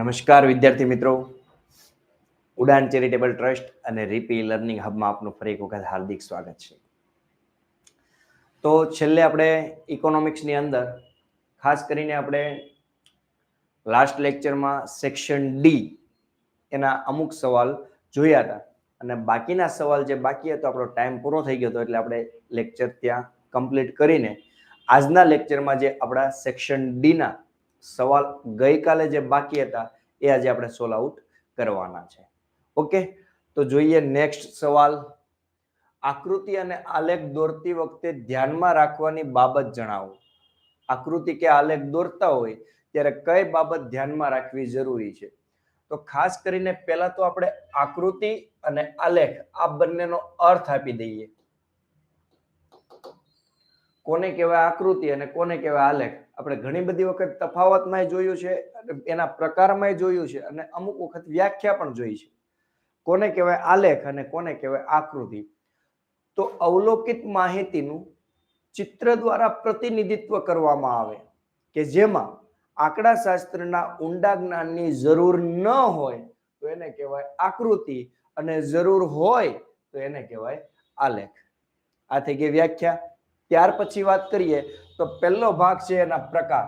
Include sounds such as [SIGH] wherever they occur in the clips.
નમસ્કાર વિદ્યાર્થી મિત્રો. ઉડાન ચેરિટેબલ ટ્રસ્ટ અને રીપી લર્નિંગ હબમાં આપનું ફરી એક વખત હાર્દિક સ્વાગત છે. તો છેલ્લે આપણે ઇકોનોમિક્સની અંદર ખાસ કરીને આપણે લાસ્ટ લેક્ચરમાં સેક્શન ડી એના અમુક સવાલ જોયા હતા. અને બાકીના સવાલ જે બાકી હતો, આપણો ટાઈમ પૂરો થઈ ગયો હતો એટલે આપણે લેક્ચર ત્યાં કમ્પ્લીટ કરીને આજના લેક્ચરમાં જે આપણા સેક્શન ડીના સવાલ ગઈકાલે જે બાકી હતા, એ આજે આપણે સોલ આઉટ કરવાના છે. ઓકે? તો જોઈએ નેક્સ્ટ સવાલ. આકૃતિ અને આલેખ દોરતી વખતે ધ્યાનમાં રાખવાની બાબત જણાવો. આકૃતિ કે આલેખ દોરતા હોય ત્યારે કઈ બાબત ધ્યાનમાં રાખવી જરૂરી છે? તો ખાસ કરીને પહેલા તો આપણે આકૃતિ અને આલેખ, આ બંનેનો અર્થ આપી દઈએ. કોને કહેવાય આકૃતિ અને કોને કહેવાય આલેખ? આપણે ઘણી બધી વખત તફાવતમાં જોયું છે એના પ્રકારમાં જોયું છે, અને અમુક વખત વ્યાખ્યા પણ જોઈ છે. કોને કહેવાય આલેખ અને કોને કહેવાય આકૃતિ? તો અવલોકિત માહિતીનું ચિત્ર દ્વારા પ્રતિનિધિત્વ કરવામાં આવે કે જેમાં આંકડા શાસ્ત્રના ઊંડા જ્ઞાનની જરૂર ન હોય તો એને કહેવાય આકૃતિ અને જરૂર હોય તો એને કહેવાય આલેખ. આ થઈ ગઈ વ્યાખ્યા. ત્યાર પછી વાત કરીએ તો પહેલો ભાગ છે એના પ્રકાર.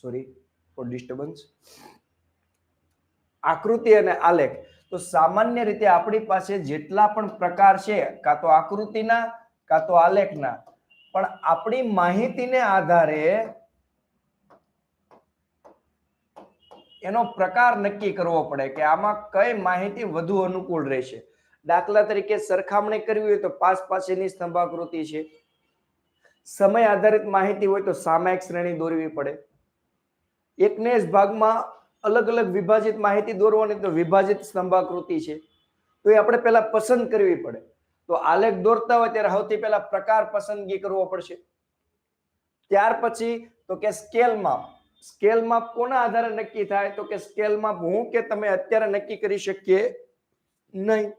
સોરી ફોર ડિસ્ટર્બન્સ આકૃતિ અને આલેખ. તો સામાન્ય રીતે આપણી પાસે જેટલા પણ પ્રકાર છે, કાં તો આકૃતિના, કાં તો આલેખના, પણ આપણી માહિતીને આધારે એનો પ્રકાર નક્કી કરવો પડે કે આમાં કઈ માહિતી વધુ અનુકૂળ રહેશે. દાખલા તરીકે સરખામણી કરવી હોય તો પાસ પાસેની સ્તંભાકૃતિ છે. સમય આધારિત માહિતી હોય તો સામાયિક શ્રેણી દોરવી પડે. એકને જ ભાગમાં અલગ અલગ વિભાજિત માહિતી દોરવાની તો વિભાજિત સ્તંભાકૃતિ છે. તો એ આપણે પહેલા પસંદ કરવી પડે. તો આલેખ દોરતા હોય ત્યારે સૌથી પહેલા પ્રકાર પસંદગી કરવો પડશે. ત્યાર પછી તો કે સ્કેલ માપ. સ્કેલ માપ કોના આધારે નક્કી થાય? તો કે સ્કેલ માપ હું કે તમે અત્યારે નક્કી કરી શકીએ નહીં.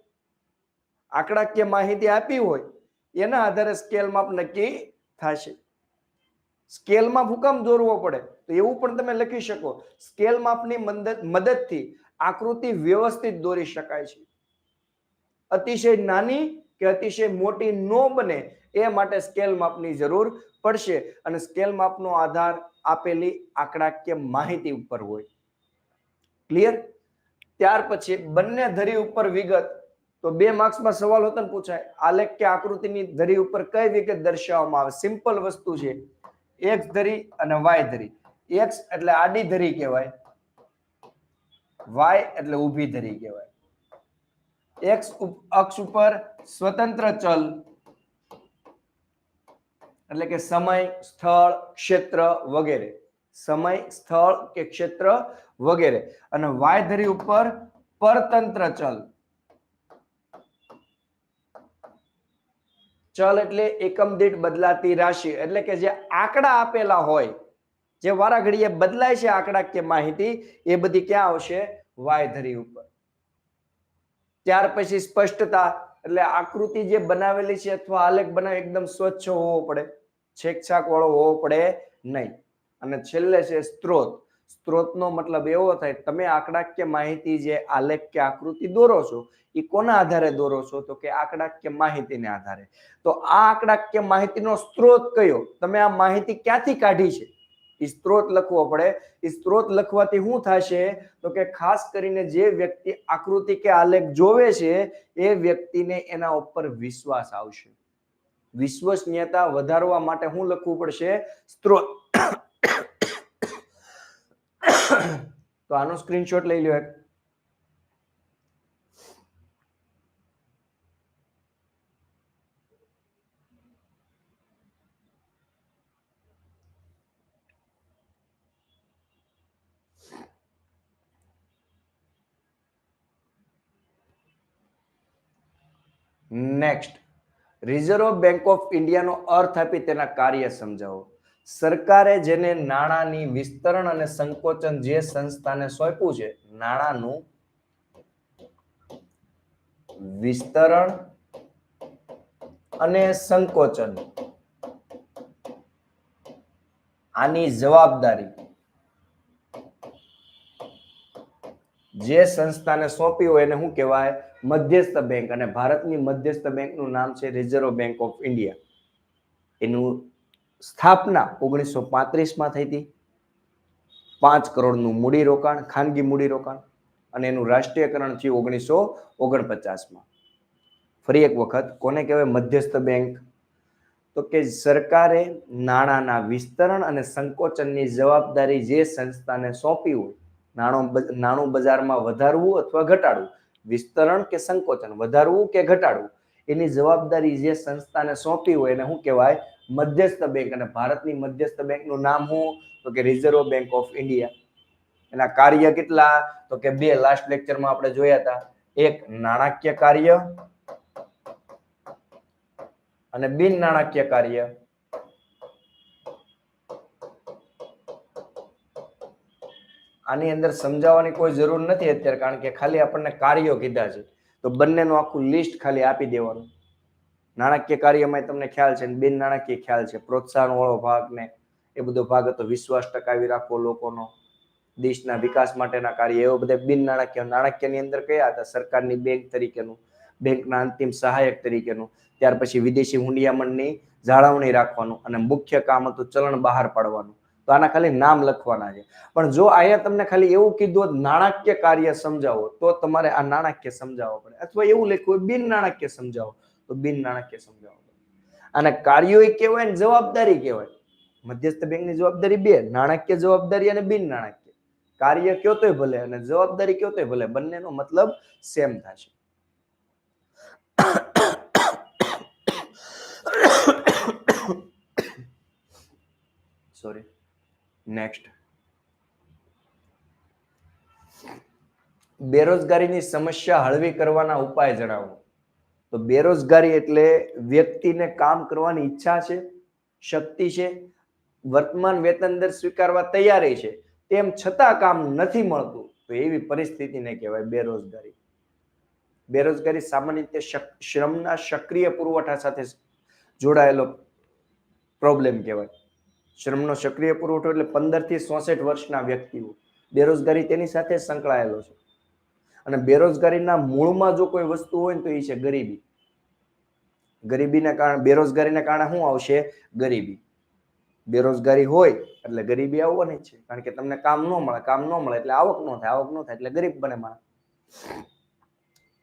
આંકડાકીય માહિતી આપી હોય, એના આધારે સ્કેલ માપ નક્કી થશે. સ્કેલ માપ હુકમ દોરવો પડે? તો એવું પણ તમે લખી શકો. સ્કેલ માપની મદદ મદદથી આકૃતિ વ્યવસ્થિત દોરી શકાય છે. અતિશય નાની કે અતિશય મોટી ન બને એ માટે સ્કેલ માપની જરૂર પડશે અને સ્કેલ માપનો આધાર આપેલી આંકડાકીય માહિતી ઉપર હોય. ક્લિયર ત્યાર પછી બંને ધરી ઉપર વિગત તો બે માર્ક્સમાં સવાલ હોતો ને પૂછાય, આલેખ કે આકૃતિની ધરી ઉપર કઈ વિગત દર્શાવવામાં આવે? સિમ્પલ વસ્તુ છે એક્સ ધરી અને વાય ધરી. એક્સ એટલે આડી ધરી કહેવાય વાય એટલે ઊભી ધરી કહેવાય. એક્સ અક્ષ ઉપર સ્વતંત્ર ચલ, એટલે કે સમય, સ્થળ, ક્ષેત્ર વગેરે. સમય, સ્થળ કે ક્ષેત્ર વગેરે. અને વાય ધરી ઉપર પરતંત્ર ચલ. ચલ એટલે એકમ દીઠ બદલાતી રાશિ. એટલે કે જે આંકડા આપેલા હોય, જે વારાઘડીએ બદલાય છે આંકડા કે માહિતી, એ બધી ક્યાં આવશે? વાયધરી ઉપર. ત્યાર પછી સ્પષ્ટતા, એટલે આકૃતિ જે બનાવેલી છે અથવા આલેખ બનાવે એકદમ સ્વચ્છ હોવો પડે. છેકછાક વાળો હોવો પડે નહીં. અને છેલ્લે છે સ્ત્રોત. સ્ત્રોતનો મતલબ એવો થાય, તમે આંકડાકીય માહિતી જે આલેખ કે આકૃતિ દોરો છો, એ કોના આધારે દોરો છો? તો કે આંકડાકીય માહિતીને આધારે. તો આ આંકડાકીય માહિતીનો સ્ત્રોત કયો? તમે આ માહિતી ક્યાંથી કાઢી છે? એ સ્ત્રોત લખવો પડે. એ સ્ત્રોત લખવાથી શું થશે? તો કે ખાસ કરીને જે વ્યક્તિ આકૃતિ કે આલેખ જોવે છે, એ વ્યક્તિને એના ઉપર વિશ્વાસ આવશે. વિશ્વસનીયતા વધારવા માટે શું લખવું પડશે? સ્ત્રોત. તો આનો સ્ક્રીનશોટ લઈ લો એક. નેક્સ્ટ રિઝર્વ બેંક ઓફ ઇન્ડિયાનો અર્થ આપી તેના કાર્ય સમજાવો. સરકારે જેને નાણાંની વિસ્તરણ અને સંકોચન જે સંસ્થાને સોંપ્યું છે, નાણાંનું વિસ્તરણ અને સંકોચન. આની જવાબદારી જે સંસ્થાને સોંપી હોય એને શું કહેવાય? મધ્યસ્થ બેંક અને ભારતની મધ્યસ્થ બેંકનું નામ છે રિઝર્વ બેંક ઓફ ઇન્ડિયા. એનું સ્થાપના ઓગણીસો પાંત્રીસમાં થઈ હતી. પાંચ કરોડનું મૂડી રોકાણ ખાનગી મૂડી રોકાણ અને એનું રાષ્ટ્રીયકરણ થયું ઓગણીસો ઓગણપચાસમાં. ફરી એક વખત, કોને કહેવાય? મધ્યસ્થ બેંક. તો કે સરકારે નાણાંના વિસ્તરણ અને સંકોચનની જવાબદારી જે સંસ્થાને સોંપી હોય, નાણું નાણું બજારમાં વધારવું અથવા ઘટાડવું, વિસ્તરણ કે સંકોચન, વધારવું કે ઘટાડવું, એની જવાબદારી જે સંસ્થાને સોંપી હોય એને શું કહેવાય? મધ્યસ્થ બેંક અને ભારતની મધ્યસ્થ બેંકનું નામ શું તો કે રિઝર્વ બેંક ઓફ ઇન્ડિયા એના કાર્ય કેટલા? તો કે બે લાસ્ટ લેક્ચરમાં આપણે જોયા હતા. એક, નાણાકીય કાર્ય અને બિન નાણાકીય કાર્ય. આની અંદર સમજાવવાની કોઈ જરૂર નથી અત્યારે, કારણ કે ખાલી આપણને કાર્યો કીધા છે. તો બંનેનું આખું લિસ્ટ ખાલી આપી દેવાનું. નાણાકીય કાર્યમાં તમને ખ્યાલ છે બિન નાણાકીય ખ્યાલ છે. પ્રોત્સાહન વાળો ભાગ ને એ બધો ભાગ હતો. વિશ્વાસ ટકાવી રાખવો લોકોનો. દેશના વિકાસ માટેના કાર્ય એવો બધા બિન નાણાકીય. નાણાકીયની અંદર કયા હતા? સરકારની બેંક તરીકેનું, બેંકના અંતિમ સહાયક તરીકેનું. ત્યાર પછી વિદેશી હુંડિયામણની જાળવણી રાખવાનું અને મુખ્ય કામ હતું ચલણ બહાર પાડવાનું. તો આના ખાલી નામ લખવાના છે. પણ જો અહીંયા તમને ખાલી એવું કીધું નાણાકીય કાર્ય સમજાવો, તો તમારે આ નાણાકીય સમજાવવો પડે. અથવા એવું લખ્યું બિન નાણાકીય સમજાવો. તો બિન નાણાકીય સમજાવવા અને કાર્યો એ કહેવાય ને જવાબદારી કહેવાય. મધ્યસ્થ બેંકની જવાબદારી બે, નાણાકીય જવાબદારી અને બિન નાણાકીય. કાર્ય કયો તોય ભલે અને જવાબદારી કયો તોય ભલે, બંનેનો મતલબ સેમ થશે. સોરી નેક્સ્ટ બેરોજગારીની સમસ્યા હળવી કરવાના ઉપાય જણાવો. તો બેરોજગારી એટલે વ્યક્તિને કામ કરવાની ઈચ્છા છે, શક્તિ છે, વર્તમાન વેતન દર સ્વીકારવા તૈયારી છે, તેમ છતાં કામ નથી મળતું, તો એવી પરિસ્થિતિને કહેવાય બેરોજગારી. બેરોજગારી સામાન્ય રીતે શ્રમના સક્રિય પુરવઠા સાથે જોડાયેલો પ્રોબ્લેમ કહેવાય. શ્રમનો સક્રિય પુરવઠો એટલે પંદરથી ચોસઠ વર્ષના વ્યક્તિઓ, બેરોજગારી તેની સાથે સંકળાયેલો છે. અને બેરોજગારીના મૂળમાં જો કોઈ વસ્તુ હોય ને તો એ છે ગરીબી. ગરીબીના કારણે, બેરોજગારીના કારણે શું આવશે? ગરીબી. બેરોજગારી હોય એટલે ગરીબી આવવાની છે. કારણ કે તમને કામ ન મળે, કામ ન મળે એટલે આવક ન થાય, આવક ન થાય એટલે ગરીબ બને માણસ.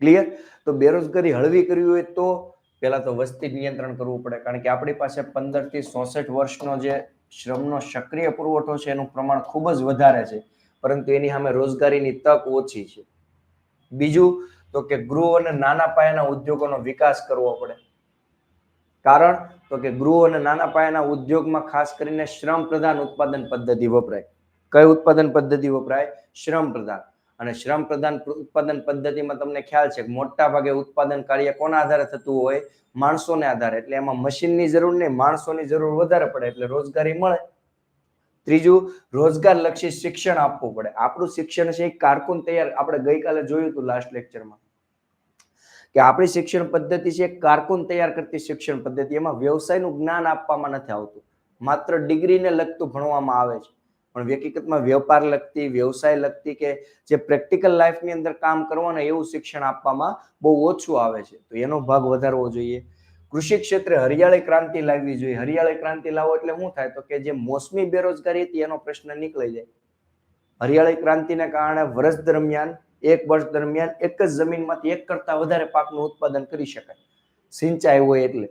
ક્લિયર તો બેરોજગારી હળવી કરવી હોય તો પહેલા તો વસ્તી નિયંત્રણ કરવું પડે. કારણ કે આપણી પાસે પંદરથી ચોસઠ વર્ષનો જે શ્રમનો સક્રિય પુરવઠો છે, એનું પ્રમાણ ખૂબ જ વધારે છે. પરંતુ એની સામે રોજગારીની તક ઓછી છે. બીજું તો કે ગૃહ અને નાના પાયાના ઉદ્યોગોનો વિકાસ કરવો પડે. કારણ તો કે ગૃહ અને નાના પાયાના ઉદ્યોગમાં ખાસ કરીને શ્રમ પ્રધાન ઉત્પાદન પદ્ધતિ વપરાય. કઈ ઉત્પાદન પદ્ધતિ વપરાય? શ્રમ પ્રધાન. અને શ્રમ પ્રધાન ઉત્પાદન પદ્ધતિમાં તમને ખ્યાલ છે મોટા ભાગે ઉત્પાદન કાર્ય કોના આધારે થતું હોય? માણસોને આધારે. એટલે એમાં મશીનની જરૂર નહીં, માણસોની જરૂર વધારે પડે, એટલે રોજગારી મળે. ત્રીજું રોજગાર લક્ષી શિક્ષણ આપવું પડે. આપણું શિક્ષણ છે એક કારકુન તૈયાર. આપણે ગઈકાલે જોયું હતું લાસ્ટ લેક્ચરમાં કે આપણી શિક્ષણ પદ્ધતિ છે કારકુન તૈયાર કરતી શિક્ષણ પદ્ધતિ. એમાં વ્યવસાયનું જ્ઞાન આપવામાં નથી આવતું. માત્ર ડિગ્રીને લગતું ભણવામાં આવે છે. પણ હકીકતમાં વેપાર લગતી, વ્યવસાય લગતી કે જે પ્રેક્ટિકલ લાઈફની અંદર કામ કરવાનું એવું શિક્ષણ આપવામાં બહુ ઓછું આવે છે. તો એનો ભાગ વધારવો જોઈએ. કૃષિ ક્ષેત્રે હરિયાળી ક્રાંતિ લાવવી જોઈએ. હરિયાળી ક્રાંતિ લાવો એટલે શું થાય? તો કે જે મોસમી બેરોજગારી હતી એનો પ્રશ્ન નીકળી જાય. હરિયાળી ક્રાંતિને કારણે વર્ષ દરમિયાન એક વર્ષ દરમિયાન એક જ જમીનમાંથી એક કરતા વધારે પાકનું ઉત્પાદન કરી શકાય. સિંચાઈ હોય એટલે.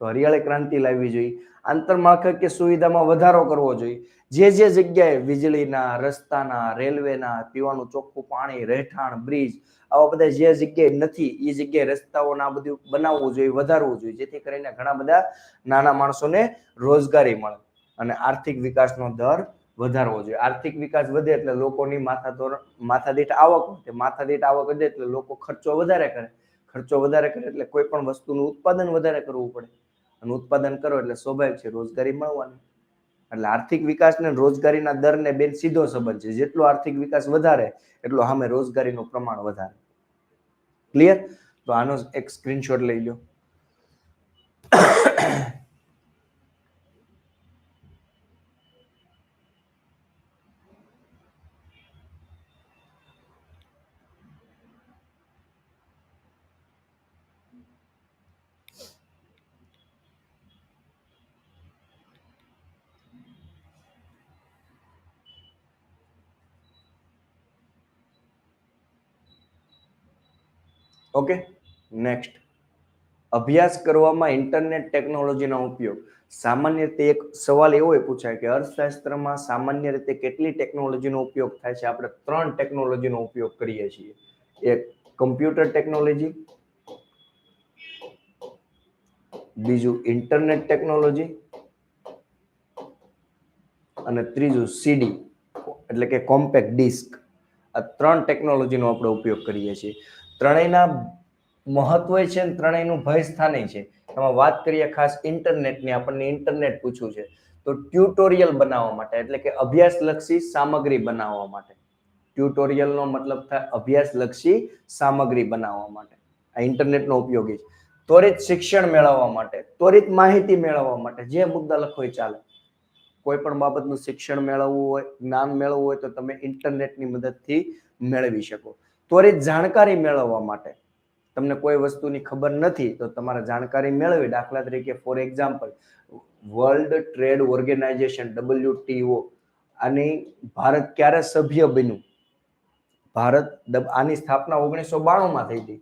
તો હરિયાળી ક્રાંતિ લાવવી જોઈએ. આંતરમાળખાકીય સુવિધામાં વધારો કરવો જોઈએ. જે જે જગ્યાએ વીજળીના, રસ્તાના, રેલવેના, પીવાનું ચોખ્ખું પાણી, રહેઠાણ, બ્રિજ, આવા બધા જે જગ્યાએ નથી એ જગ્યાએ રસ્તાઓના બધું બનાવવું જોઈએ, વધારવું જોઈએ. જેથી કરીને ઘણા બધા નાના માણસોને રોજગારી મળે અને આર્થિક વિકાસનો દર વધારવો જોઈએ. આર્થિક વિકાસ વધે એટલે લોકોની માથા ધોરણ માથાદીઠ આવક વધે. માથાદીઠ આવક વધે એટલે લોકો ખર્ચો વધારે કરે. ખર્ચો વધારે કરે એટલે કોઈ પણ વસ્તુનું ઉત્પાદન વધારે કરવું પડે. અને ઉત્પાદન કરો એટલે સ્વાભાવિક છે, રોજગારી મળવાની. એટલે આર્થિક વિકાસ ને રોજગારીના દરને બેન સીધો સંબંધ છે. જેટલો આર્થિક વિકાસ વધારે, એટલો સામે રોજગારીનું પ્રમાણ વધારે. ક્લિયર તો આનો એક સ્ક્રીનશોટ લઈ લો ઓકે નેક્સ્ટ અભ્યાસ કરવામાં ઇન્ટરનેટ ટેકનોલોજીનો ઉપયોગ. સામાન્ય રીતે એક સવાલ એવો પૂછાય કે અર્થશાસ્ત્રમાં સામાન્ય રીતે કેટલી ટેકનોલોજીનો ઉપયોગ થાય છે? આપણે ત્રણ ટેકનોલોજીનો ઉપયોગ કરીએ છીએ. એક કમ્પ્યુટર ટેકનોલોજી બીજું ઇન્ટરનેટ ટેકનોલોજી અને ત્રીજું સીડી એટલે કે કોમ્પેક્ટ ડિસ્ક આ ત્રણ ટેકનોલોજીનો આપણે ઉપયોગ કરીએ છીએ. ત્રણેયના મહત્વ છે અને ત્રણેયનું ભય સ્થાને છે. એમાં વાત કરીએ ખાસ ઇન્ટરનેટની, આપણને ઇન્ટરનેટ પૂછ્યું છે. તો ટ્યુટોરિયલ બનાવવા માટે, એટલે કે અભ્યાસલક્ષી સામગ્રી બનાવવા માટે. ટ્યુટોરિયલનો મતલબ થાય અભ્યાસલક્ષી સામગ્રી બનાવવા માટે. આ ઇન્ટરનેટનો ઉપયોગી છે. ત્વરિત શિક્ષણ મેળવવા માટે, ત્વરિત માહિતી મેળવવા માટે જે મુદ્દા લખો એ ચાલે. કોઈ પણ બાબતનું શિક્ષણ મેળવવું હોય, જ્ઞાન મેળવવું હોય તો તમે ઇન્ટરનેટની મદદથી મેળવી શકો. ત્વરિત જાણકારી મેળવવા માટે. તમને કોઈ વસ્તુની ખબર નથી, તો તમારે જાણકારી મેળવી દાખલા તરીકે for example world trade organisation WTO આની ભારત ક્યારે સભ્ય બન્યું? ભારત આની સ્થાપના ઓગણીસો બાણુંમાં થઈ હતી.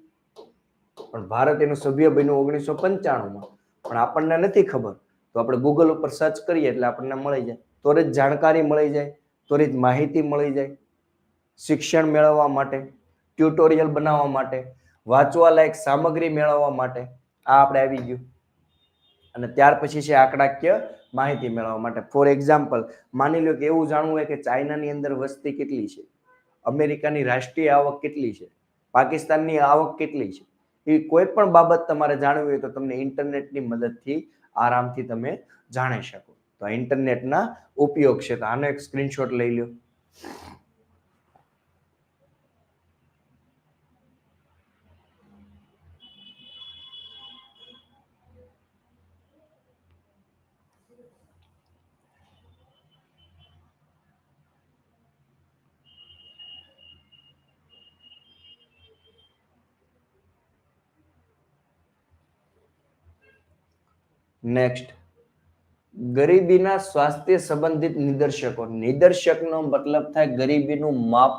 પણ ભારત એનું સભ્ય બન્યું ઓગણીસો પંચાણુંમાં. પણ આપણને નથી ખબર. તો આપણે ગૂગલ ઉપર સર્ચ કરીએ એટલે આપણને મળી જાય. ત્વરિત જાણકારી મળી જાય, ત્વરિત માહિતી મળી જાય, શિક્ષણ મેળવવા માટે. ટ્યુટોરિયલ બનાવવા માટે, વાંચવા લાયક સામગ્રી મેળવવા માટે આ આપણે આવી ગયું. અને ત્યાર પછી છે આંકડાકીય માહિતી મેળવવા માટે. ફોર એક્ઝામ્પલ માની લો કે એવું જાણવું હોય કે ચાઇનાની અંદર વસ્તી કેટલી છે? અમેરિકાની રાષ્ટ્રીય આવક કેટલી છે? પાકિસ્તાનની આવક કેટલી છે? એ કોઈ પણ બાબત તમારે જાણવી હોય તો તમને ઇન્ટરનેટની મદદથી આરામથી તમે જાણી શકો. તો ઇન્ટરનેટના ઉપયોગ છે. તો આનો એક સ્ક્રીનશોટ લઈ લો નેક્સ્ટ ગરીબીના સ્વાસ્થ્ય સંબંધિત નિદર્શકો. નિદર્શકનો મતલબ થાય ગરીબીનું માપ,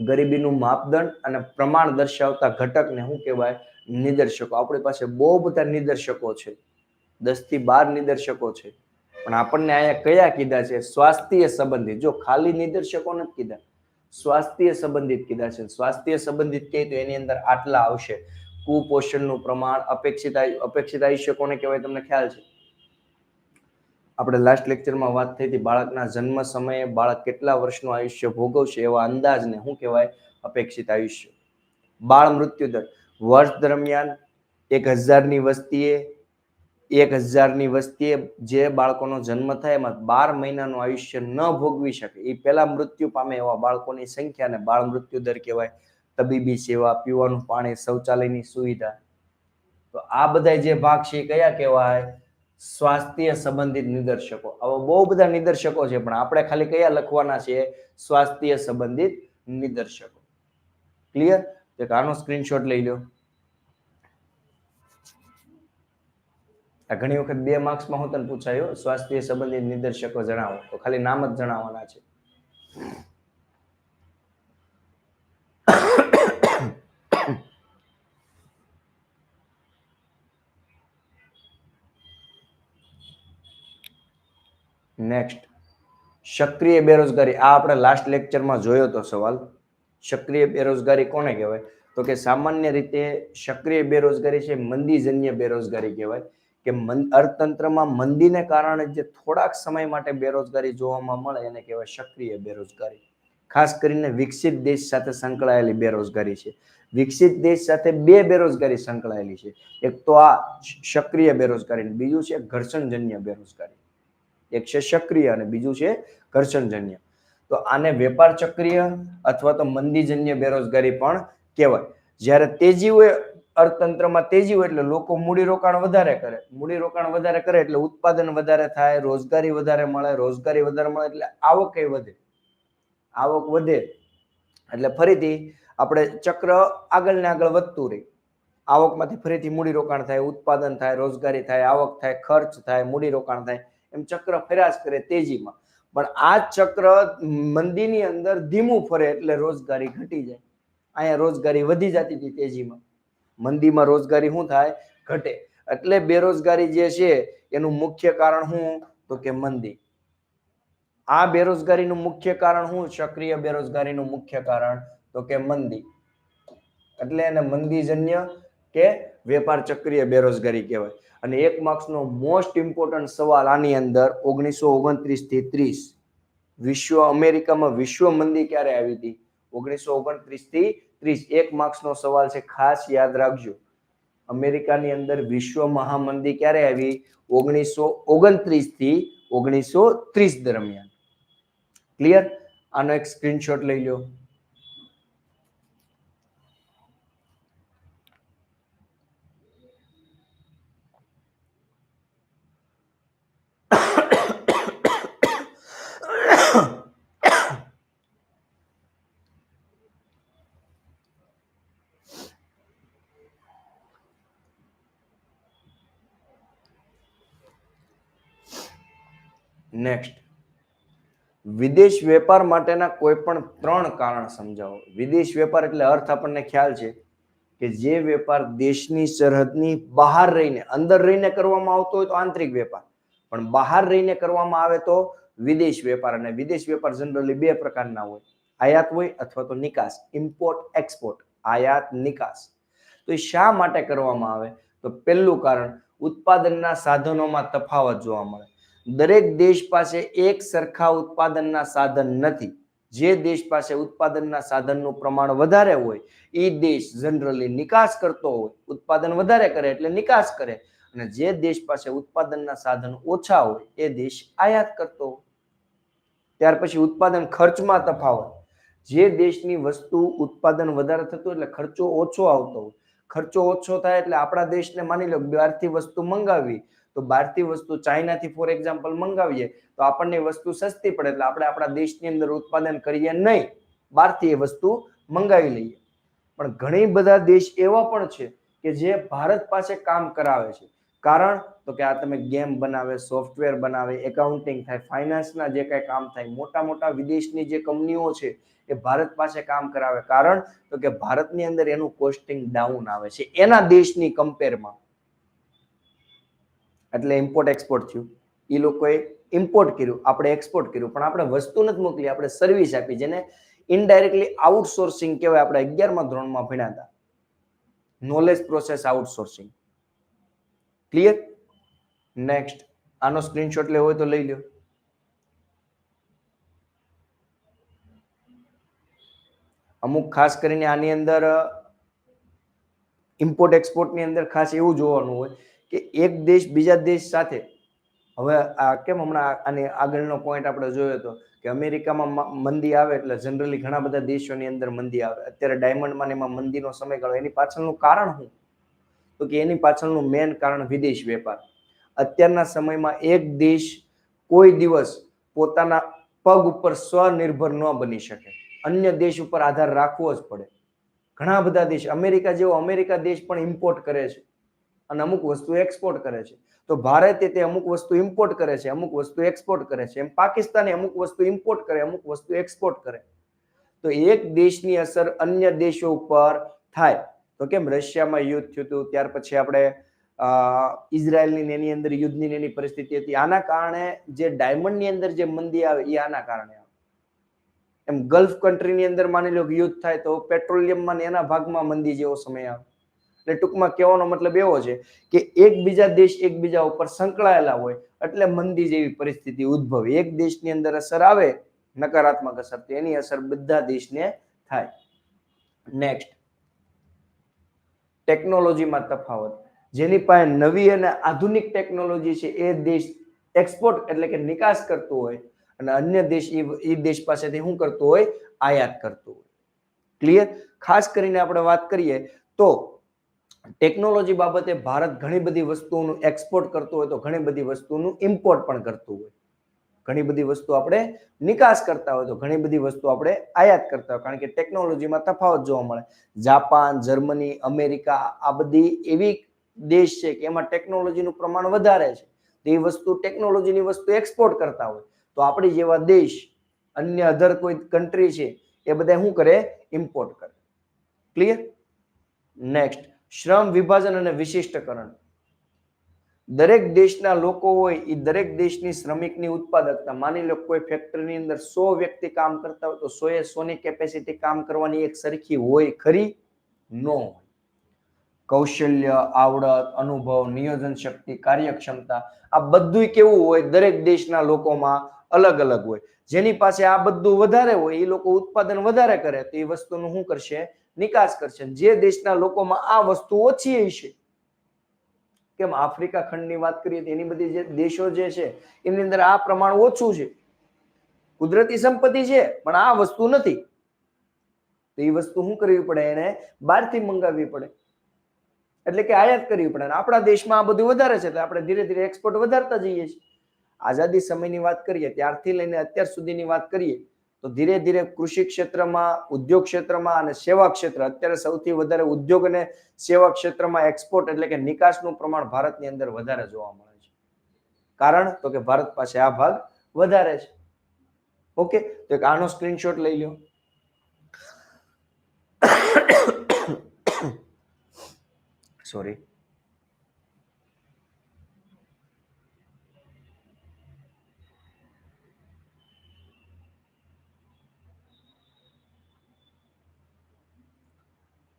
ગરીબીનું માપદંડ અને પ્રમાણ દર્શાવતા ઘટકને શું કહેવાય? નિદર્શકો. આપણી પાસે બહુ બધા નિદર્શકો છે. દસથી બાર નિદર્શકો છે. પણ આપણને અહીંયા કયા કીધા છે? સ્વાસ્થ્ય સંબંધિત. જો ખાલી નિદર્શકો નથી કીધા. સ્વાસ્થ્ય સંબંધિત કીધા છે. સ્વાસ્થ્ય સંબંધિત કહે તો એની અંદર આટલા આવશે. કુપોષણનું પ્રમાણ અપેક્ષિત અપેક્ષિત આયુષ્ય કોને કહેવાય, તમને ખ્યાલ છે? આપણે લાસ્ટ લેક્ચરમાં વાત થઈ હતી, બાળકના જન્મ સમયે બાળક કેટલા વર્ષનું આયુષ્ય ભોગવશે એવા અંદાજને શું કહેવાય? અપેક્ષિત આયુષ્ય. બાળ મૃત્યુ દર. વર્ષ દરમિયાન એક હજારની વસ્તીએ, એક હજારની વસ્તીએ જે બાળકોનો જન્મ થાય એમાં બાર મહિનાનું આયુષ્ય ન ભોગવી શકે. એ પહેલા મૃત્યુ પામે એવા બાળકોની સંખ્યાને બાળ મૃત્યુ દર કહેવાય. તબીબી સેવા, પીવાનું પાણી, શૌચાલયની સુવિધા. તો આ બધા જે ભાગ છે કયા કહેવાય? સ્વાસ્થ્ય સંબંધિત નિદર્શકો. આવા બહુ બધા નિદર્શકો છે, પણ આપણે ખાલી કયા લખવાના છે? સ્વાસ્થ્ય સંબંધિત નિદર્શકો. ક્લિયર તો આનો સ્ક્રીનશોટ લઈ લો આ ઘણી વખત બે માર્ક્સમાં હું તને પૂછાયો, સ્વાસ્થ્ય સંબંધિત નિદર્શકો જણાવો. તો ખાલી નામ જ જણાવવાના છે. નેક્સ્ટ સક્રિય બેરોજગારી. આ આપણે લાસ્ટ લેક્ચરમાં જોયો તો સવાલ. સક્રિય બેરોજગારી કોને કહેવાય? તો કે સામાન્ય રીતે સક્રિય બેરોજગારી છે મંદીજન્ય બેરોજગારી કહેવાય. કે અર્થતંત્રમાં મંદીને કારણે જે થોડાક સમય માટે બેરોજગારી જોવામાં મળે એને કહેવાય સક્રિય બેરોજગારી. ખાસ કરીને વિકસિત દેશ સાથે સંકળાયેલી બેરોજગારી છે. વિકસિત દેશ સાથે બે બેરોજગારી સંકળાયેલી છે. એક તો આ સક્રિય બેરોજગારી બીજું છે ઘર્ષણજન્ય બેરોજગારી. એક છે સક્રિય અને બીજું છે ઘર્ષણજન્ય. તો આને વેપાર ચક્રિય અથવા તો મંદીજન્ય બેરોજગારી પણ કહેવાય. જ્યારે તેજી હોય, અર્થતંત્રમાં તેજી હોય એટલે લોકો મૂડી રોકાણ વધારે કરે. મૂડી રોકાણ વધારે કરે એટલે ઉત્પાદન વધારે થાય, રોજગારી વધારે મળે, રોજગારી વધારે મળે એટલે આવક એ વધે. આવક વધે એટલે ફરીથી આપણે ચક્ર આગળ ને આગળ વધતું રહે. આવકમાંથી ફરીથી મૂડી રોકાણ થાય, ઉત્પાદન થાય, રોજગારી થાય, આવક થાય, ખર્ચ થાય, મૂડી રોકાણ થાય. એમ ચક્ર ફેરાશ કરે તેજીમાં. પણ આ ચક્ર મંદીની અંદર ધીમું ફરે એટલે રોજગારી ઘટી જાય. અહીંયા રોજગારી વધી જતી હતી તેજીમાં. મંદીમાં રોજગારી શું થાય? ઘટે. એટલે બેરોજગારી જે છે, એનું મુખ્ય કારણ શું? તો કે મંદી. આ બેરોજગારીનું મુખ્ય કારણ શું? સક્રિય બેરોજગારીનું મુખ્ય કારણ તો કે મંદી. એટલે એને મંદીજન્ય કે વેપાર ચક્રીય બેરોજગારી કહેવાય. અને એક માર્ક્સનો મોસ્ટ ઇમ્પોર્ટન્ટ સવાલ આની અંદર ઓગણીસો ઓગણત્રીસથી ત્રીસ. વિશ્વ, અમેરિકામાં વિશ્વ મંદી ક્યારે આવી હતી? ઓગણીસો ઓગણત્રીસથી ત્રીસ. એક માર્ક્સનો સવાલ છે, ખાસ યાદ રાખજો. અમેરિકાની અંદર વિશ્વ મહામંદી ક્યારે આવી? ઓગણીસો ઓગણત્રીસથી ઓગણીસો ત્રીસ દરમિયાન. ક્લિયર આનો એક સ્ક્રીનશોટ લઈ લો. નેક્સ્ટ વિદેશ વેપાર માટેના કોઈ પણ ત્રણ કારણ સમજાવો. વિદેશ વેપાર એટલે અર્થ આપણને ખ્યાલ છે કે જે વેપાર દેશની સરહદની બહાર રહીને, અંદર રહીને કરવામાં આવતો હોય તો આંતરિક વેપાર. પણ બહાર રહીને કરવામાં આવે તો વિદેશ વેપાર અને વિદેશ વેપાર જનરલી બે પ્રકારના હોય. આયાત હોય અથવા તો નિકાસ ઇમ્પોર્ટ એક્સપોર્ટ આયાત, નિકાસ. તો એ શા માટે કરવામાં આવે? તો પહેલું કારણ, ઉત્પાદનના સાધનોમાં તફાવત જોવા મળે. દરેક દેશ પાસે એક સરખા ઉત્પાદનના સાધન નથી. જે દેશ પાસે ઉત્પાદનના સાધનનું પ્રમાણ વધારે હોય એ દેશ જનરલી નિકાસ કરતો હોય, ઉત્પાદન વધારે કરે એટલે નિકાસ કરે. અને જે દેશ પાસે ઉત્પાદનના સાધન ઓછા હોય, એ દેશ આયાત કરતો હોય. ત્યાર પછી ઉત્પાદન ખર્ચમાં તફાવત. જે દેશની વસ્તુ ઉત્પાદન વધારે થતું એટલે ખર્ચો ઓછો આવતો હોય. ખર્ચો ઓછો થાય એટલે આપણા દેશને માની લો બહારથી વસ્તુ મંગાવી તો બહારથી વસ્તુ ચાઇનાથી ફોર એક્ઝામ્પલ મંગાવીએ, તો આપણને વસ્તુ સસ્તી પડે એટલે આપણે આપણા દેશની અંદર ઉત્પાદન કરીએ નહીં. બહારથી એ વસ્તુ મંગાવી લઈએ. પણ ઘણી બધા દેશ એવા પણ છે કે જે ભારત પાસે કામ કરાવે છે. કારણ તો કે આ તમે ગેમ બનાવે, સોફ્ટવેર બનાવે, એકાઉન્ટિંગ થાય, ફાઇનાન્સના જે કાંઈ કામ થાય મોટા મોટા વિદેશની જે કંપનીઓ છે એ ભારત પાસે કામ કરાવે. કારણ તો કે ભારતની અંદર એનું કોસ્ટિંગ ડાઉન આવે છે. એના દેશની કમ્પેરમાં એટલે ઇમ્પોર્ટ એક્સપોર્ટ થયું. એ લોકોએ ઇમ્પોર્ટ કર્યું, આપણે એક્સપોર્ટ કર્યું, પણ આપણે વસ્તુ નથી મોકલી, આપણે સર્વિસ આપી, જેને ઇનડાયરેક્ટલી આઉટસોર્સિંગ કહેવાય, આપણે અગિયારમાં ધોરણમાં ભણ્યા હતા. Knowledge process outsourcing clear next આનો સ્ક્રીનશોટ લેવો હોય તો લઈ લો અમુક ખાસ કરીને આની અંદર ઇમ્પોર્ટ એક્સપોર્ટની અંદર ખાસ એવું જોવાનું હોય કે એક દેશ બીજા દેશ સાથે. હવે આ કેમ હમણાં આની આગળનો પોઈન્ટ આપણે જોયો હતો કે અમેરિકામાં મંદી આવે એટલે જનરલી ઘણા બધા દેશોની અંદર મંદી આવે. અત્યારે ડાયમંડમાં એમાં મંદીનો સમયગાળો એની પાછળનું કારણ શું? તો કે એની પાછળનું મેન કારણ વિદેશ વેપાર. અત્યારના સમયમાં એક દેશ કોઈ દિવસ પોતાના પગ ઉપર સ્વનિર્ભર ન બની શકે. અન્ય દેશ ઉપર આધાર રાખવો જ પડે. ઘણા બધા દેશ અમેરિકા જેવો અમેરિકા દેશ પણ ઇમ્પોર્ટ કરે છે. અને અમુક વસ્તુ એક્સપોર્ટ કરે છે. તો ભારતે તે અમુક વસ્તુ ઇમ્પોર્ટ કરે છે, અમુક વસ્તુ એક્સપોર્ટ કરે છે. એમ પાકિસ્તાને અમુક વસ્તુ ઇમ્પોર્ટ કરે, અમુક વસ્તુ એક્સપોર્ટ કરે. તો એક દેશની અસર અન્ય દેશો ઉપર થાય. તો કેમ? રશિયામાં યુદ્ધ થયું હતું, ત્યાર પછી આપણે ઇઝરાયલની એની અંદર યુદ્ધની એની પરિસ્થિતિ હતી. આના કારણે જે ડાયમંડની અંદર જે મંદી આવે એ આના કારણે આવે. એમ ગલ્ફ કન્ટ્રીની અંદર માની લો કે યુદ્ધ થાય તો પેટ્રોલિયમમાં એના ભાગમાં મંદી જેવો સમય આવે. એટલે ટૂંકમાં કહેવાનો મતલબ એવો છે કે એકબીજા દેશ એકબીજા ઉપર સંકળાયેલા હોય એટલે મંદી જેવી પરિસ્થિતિ ઉદ્ભવે. એક દેશની અંદર અસર આવે, નકારાત્મક અસર એની અસર બધા દેશને થાય. નેક્સ્ટ ટેકનોલોજીમાં તફાવત. જેની પાસે નવી અને આધુનિક ટેકનોલોજી છે, એ દેશ એક્સપોર્ટ એટલે કે નિકાસ કરતો હોય અને અન્ય દેશ એ દેશ પાસેથી શું કરતો હોય? આયાત કરતો હોય. ક્લિયર ખાસ કરીને આપણે વાત કરીએ તો ટેકનોલોજી બાબતે ભારત ઘણી બધી વસ્તુઓનું એક્સપોર્ટ કરતું હોય તો ઘણી બધી વસ્તુનું ઇમ્પોર્ટ પણ કરતું હોય. ઘણી બધી વસ્તુ આપણે નિકાસ કરતા હોય તો ઘણી બધી વસ્તુ આપણે આયાત કરતા હોય. કારણ કે ટેકનોલોજીમાં તફાવત જોવા મળે. જાપાન, જર્મની, અમેરિકા આ બધી એવી દેશ છે કે એમાં ટેકનોલોજીનું પ્રમાણ વધારે છે. તો એ વસ્તુ ટેકનોલોજીની વસ્તુ એક્સપોર્ટ કરતા હોય. તો આપણી જેવા દેશ, અન્ય અધર કોઈ કન્ટ્રી છે એ બધા શું કરે? ઇમ્પોર્ટ કરે. ક્લિયર નેક્સ્ટ શ્રમ વિભાજન અને વિશિષ્ટકરણ. દરેક દેશના લોકો હોય એ દરેક દેશની શ્રમિકની ઉત્પાદકતા. માની લો કોઈ ફેક્ટરીની અંદર સો વ્યક્તિ કામ કરતા હોય, તો સો એ સોની કેપેસિટી કામ કરવાની એક સરખી હોય ખરી? નો હોય. કૌશલ્ય, આવડત, અનુભવ, નિયોજન શક્તિ, કાર્યક્ષમતા, આ બધું કેવું હોય, દરેક દેશના લોકોમાં અલગ અલગ હોય. જેની પાસે આ બધું વધારે હોય એ લોકો ઉત્પાદન વધારે કરે, તો એ વસ્તુનું શું કરશે? નિકાસ કરશે. જે દેશના લોકોમાં આ વસ્તુ ઓછી હશે કેમ? આફ્રિકા ખંડની વાત કરીએ તો એની બધી જે દેશો જે છે એની અંદર આ પ્રમાણ ઓછું છે. કુદરતી સંપત્તિ છે, પણ આ વસ્તુ નથી. તો એ વસ્તુ શું કરવી પડે? એને બહારથી મંગાવવી પડે. એટલે કે આયાત કરવી પડે. આપણા દેશમાં આ બધું વધારે છે, એટલે આપણે ધીરે ધીરે એક્સપોર્ટ વધારતા જઈએ છીએ. આઝાદી સમયની વાત કરીએ, ત્યારથી લઈને અત્યાર સુધીની વાત કરીએ તો ધીરે ધીરે કૃષિ ક્ષેત્રમાં, ઉદ્યોગ ક્ષેત્રમાં અને સેવા ક્ષેત્ર, અત્યારે સૌથી વધારે ઉદ્યોગ અને સેવા ક્ષેત્રમાં એક્સપોર્ટ એટલે કે નિકાસનું પ્રમાણ ભારતની અંદર વધારે જોવા મળે છે. કારણ તો કે ભારત પાસે આ ભાગ વધારે છે. ઓકે? તો એક આનો સ્ક્રીનશોટ લઈ લો સોરી [COUGHS]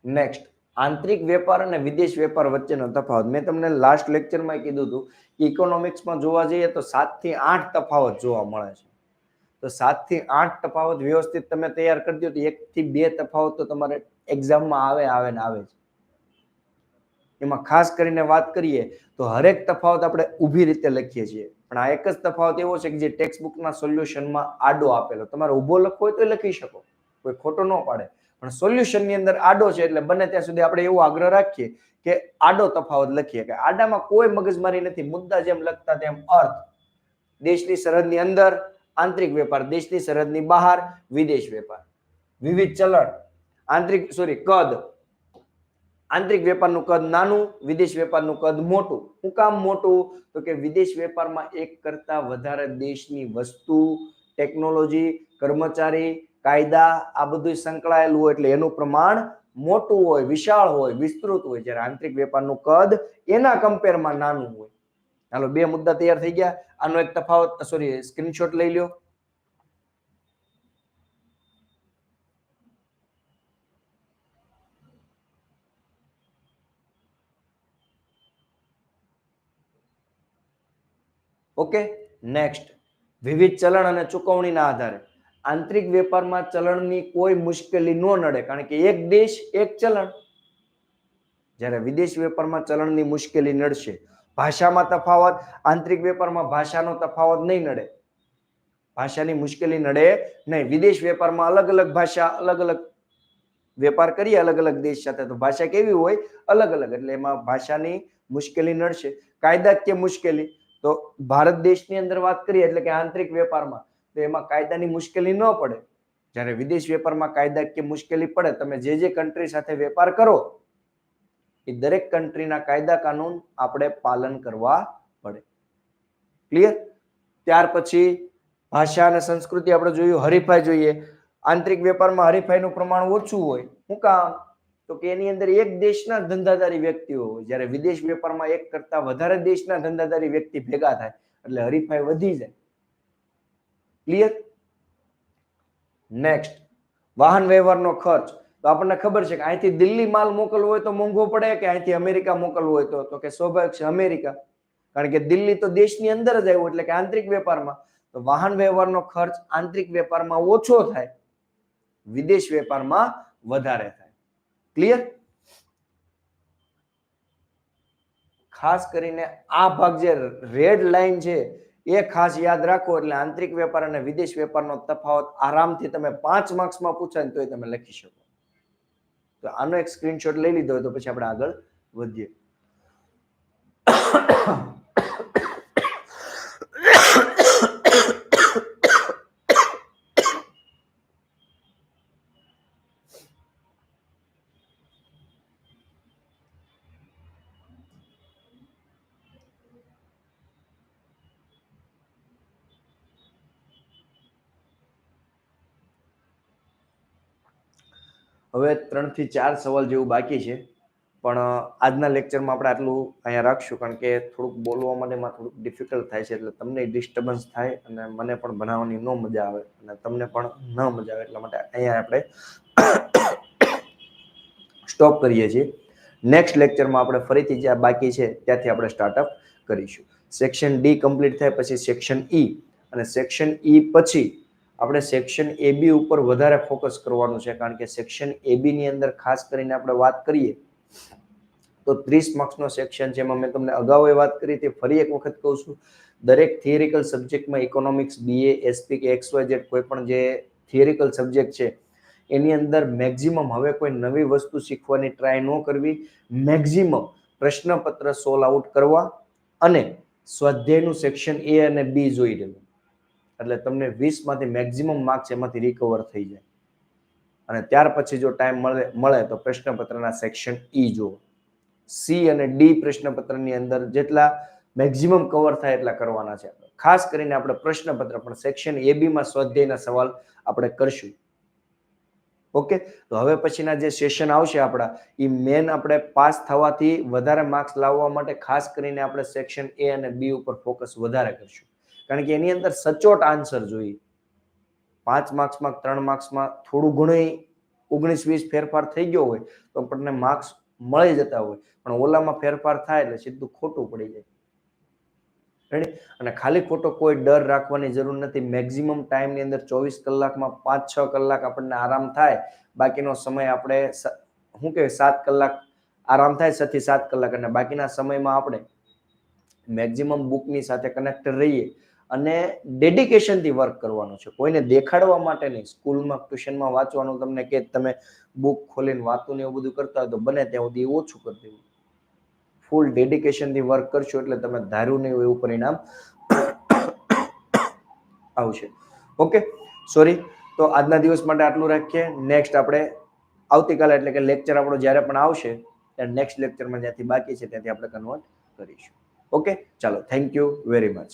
નેક્સ્ટ આંતરિક વેપાર અને વિદેશ વેપાર વચ્ચેનો તફાવત. મેં તમને લાસ્ટ લેક્ચરમાં કીધું હતું કે ઇકોનોમિક્સમાં જોવા જઈએ તો સાતથી આઠ તફાવત જોવા મળે છે. તો સાતથી આઠ તફાવત વ્યવસ્થિત તમે તૈયાર કરી દો તો એકથી બે તફાવત તો તમારે એક્ઝામમાં આવે આવે ને આવે છે. એમાં ખાસ કરીને વાત કરીએ તો હરેક તફાવત આપણે ઊભી રીતે લખીએ છીએ. પણ આ એક જ તફાવત એવો છે કે જે ટેક્સ્ટ બુકના સોલ્યુશનમાં આડો આપેલો. તમારે ઊભો લખવો હોય તો લખી શકો. કોઈ ખોટો ન પાડે. પણ સોલ્યુશનની અંદર આડો છે એટલે બને ત્યાં સુધી આપણે એવો આગ્રહ રાખીએ કે આડો તફાવત લખીએ કે આડામાં કોઈ મગજમારી નથી, મુદ્દા જેમ લખતા તેમ અર્થ. દેશની સરહદની અંદર આંતરિક વેપાર, દેશની સરહદની બહાર વિદેશ વેપાર. વિવિધ ચલણ, આંતરિક સોરી કદ. આંતરિક વેપારનું કદ નાનું, વિદેશ વેપારનું કદ મોટું. હું કામ મોટું? તો કે વિદેશ વેપારમાં એક કરતા વધારે દેશની વસ્તુ ટેકનોલોજી કર્મચારી કાયદા આ બધું સંકળાયેલું હોય એટલે એનું પ્રમાણ મોટું હોય, વિશાળ હોય, વિસ્તૃત હોય. જ્યારે આંતરિક વેપારનું કદ એના કમ્પેરમાં નાનું હોય. હાલો, બે મુદ્દા તૈયાર થઈ ગયા. આનો એક તફાવત સોરી સ્ક્રીનશોટ લઈ લ્યો. ઓકે નેક્સ્ટ વિવિધ ચલણ અને ચુકવણીના આધારે. આંતરિક વેપારમાં ચલણની કોઈ મુશ્કેલી ન નડે, કારણ કે એક દેશ, એક ચલણ. જ્યારે વિદેશ વેપારમાં ચલણની મુશ્કેલી નડશે, ભાષામાં તફાવત, આંતરિક વેપારમાં ભાષાનો તફાવત નહીં નડે. ભાષાની મુશ્કેલી નડે નહીં. વિદેશ વેપારમાં અલગ અલગ ભાષા, અલગ અલગ વેપાર કરીએ અલગ અલગ દેશ સાથે, તો ભાષા કેવી હોય? અલગ અલગ. એટલે એમાં ભાષાની મુશ્કેલી નડશે. કાયદાકીય મુશ્કેલી. તો ભારત દેશની અંદર વાત કરીએ, એટલે કે આંતરિક વેપારમાં. તો એમાં કાયદાની મુશ્કેલી ન પડે. જ્યારે વિદેશ વેપારમાં કાયદાકીય મુશ્કેલી પડે, તમે જે જે કન્ટ્રી સાથે વેપાર કરો, એ દરેક કન્ટ્રીના કાયદા કાનૂન આપણે પાલન કરવા પડે. ક્લિયર ત્યાર પછી ભાષા અને સંસ્કૃતિ આપણે જોયું, હરીફાઈ જોઈએ. આંતરિક વેપારમાં હરીફાઈનું પ્રમાણ ઓછું હોય શું કામ? તો કે એની અંદર એક દેશના ધંધાદારી વ્યક્તિઓ જ્યારે વિદેશ વેપારમાં એક કરતા વધારે દેશના ધંધાદારી વ્યક્તિ ભેગા થાય, એટલે હરીફાઈ વધી જાય. ક્લિયર નેક્સ્ટ વાહન વ્યવહારનો ખર્ચ. તો આપણને ખબર છે કે અહીંથી દિલ્હી માલ મોકલવો હોય તો મોંઘો પડે કે અહીંથી અમેરિકા મોકલવો હોય તો? કે સ્વાભાવિક છે અમેરિકા. કારણ કે દિલ્હી તો દેશની અંદર જ આવ્યું એટલે કે આંતરિક વેપારમાં. તો વાહન વ્યવહારનો ખર્ચ આંતરિક વેપારમાં ઓછો થાય. વિદેશ વેપારમાં વધારે થાય. ક્લિયર ખાસ કરીને આ ભાગ જે રેડ લાઈન છે એ ખાસ યાદ રાખો, એટલે આંતરિક વેપાર અને વિદેશ વેપારનો તફાવત આરામથી તમે પાંચ માર્ક્સમાં પૂછાય તોય તમે લખી શકો. તો આનો એક સ્ક્રીનશોટ લઈ લીધો તો પછી આપણે આગળ વધીએ. હવે ત્રણથી ચાર સવાલ જેવું બાકી છે. પણ આજના લેક્ચરમાં આપણે આટલું અહીંયા રાખશું કારણ કે થોડુંક બોલવા માટે એમાં થોડુંક ડિફિકલ્ટ થાય છે એટલે તમને ડિસ્ટર્બન્સ થાય અને મને પણ ભણાવવાની ન મજા આવે અને તમને પણ ન મજા આવે એટલા માટે અહીંયા આપણે સ્ટોપ કરીએ છીએ. નેક્સ્ટ લેક્ચરમાં આપણે ફરીથી જે બાકી છે ત્યાંથી આપણે સ્ટાર્ટઅપ કરીશું. સેક્શન ડી કમ્પ્લીટ થાય પછી સેક્શન ઈ અને સેક્શન ઈ પછી આપણે સેક્શન એ બી ઉપર વધારે ફોકસ કરવાનું છે, કારણ કે સેક્શન એ ની અંદર ખાસ કરીને આપણે વાત કરીએ, તો ત્રીસ માર્ક્સનો સેક્શન છે એમાં મેં તમને અગાઉ એ વાત કરી તે ફરી એક વખત કહું છું, દરેક થિયરિકલ સબ્જેક્ટમાં ઇકોનોમિક્સ બીએ એસપી કે એક્સ વાય ઝેડ કોઈ પણ જે થિયરિકલ સબ્જેક્ટ છે, એની અંદર મેક્ઝિમમ હવે કોઈ નવી વસ્તુ શીખવાની ટ્રાય ન કરવી મેક્ઝિમમ પ્રશ્નપત્ર સોલ્વ આઉટ કરવા અને સ્વાધ્યાયનું સેક્શન એ અને બી જોઈ લેવું. એટલે તમને વીસમાંથી મેક્ઝિમમ માર્ક્સ એમાંથી રિકવર થઈ જાય. અને ત્યાર પછી જો ટાઈમ મળે મળે તો પ્રશ્નપત્રના સેક્શન ઈ જુઓ. સી અને ડી પ્રશ્નપત્રની અંદર જેટલા મેક્ઝિમમ કવર થાય એટલા કરવાના છે. ખાસ કરીને આપણે પ્રશ્નપત્ર, પણ સેક્શન એ બીમાં સ્વાધ્યાયના સવાલ આપણે કરશું. ઓકે? તો હવે પછીના જે સેશન આવશે આપણા એ મેન આપણે પાસ થવાથી વધારે માર્ક્સ લાવવા માટે ખાસ કરીને આપણે સેક્શન એ અને બી ઉપર ફોકસ વધારે કરશું. કારણ કે એની અંદર સચોટ આન્સર જોઈએ. પાંચ માર્ક્સમાં ત્રણ માર્ક્સમાં થોડું ઘણું ઓગણીસ વીસ ફેરફાર થઈ ગયો હોય તો આપણને માર્ક્સ મળી જતા હોય. પણ ઓલામાં ફેરફાર થાય એટલે સીધું ખોટું પડી જાય. અને ખાલી ખોટો કોઈ ડર રાખવાની જરૂર નથી. મેક્ઝિમમ ટાઈમની અંદર ચોવીસ કલાકમાં પાંચ, છ કલાક આપણને આરામ થાય. બાકીનો સમય આપણે શું કહેવાય? સાત કલાક આરામ થાય છ સાત કલાક. અને બાકીના સમયમાં આપણે મેક્ઝિમમ બુકની સાથે કનેક્ટ રહીએ. અને ડેડિકેશનથી વર્ક કરવાનું છે. કોઈને દેખાડવા માટે નહીં. સ્કૂલમાં, ટ્યુશનમાં વાંચવાનું તમને કે તમે બુક ખોલીને વાતું ને એવું બધું કરતા હોય તો બને ત્યાં સુધી ઓછું કરી દેવું. ફૂલ ડેડિકેશનથી વર્ક કરશો એટલે તમે ધાર્યું નહીં એવું પરિણામ આવશે. ઓકે સોરી તો આજના દિવસ માટે આટલું રાખીએ. નેક્સ્ટ આપણે આવતીકાલે એટલે કે લેક્ચર આપણો જ્યારે પણ આવશે, ત્યારે નેક્સ્ટ લેક્ચરમાં જ્યાંથી બાકી છે, ત્યાંથી આપણે કન્વર્ટ કરીશું. ઓકે ચાલો થેન્ક યુ વેરી મચ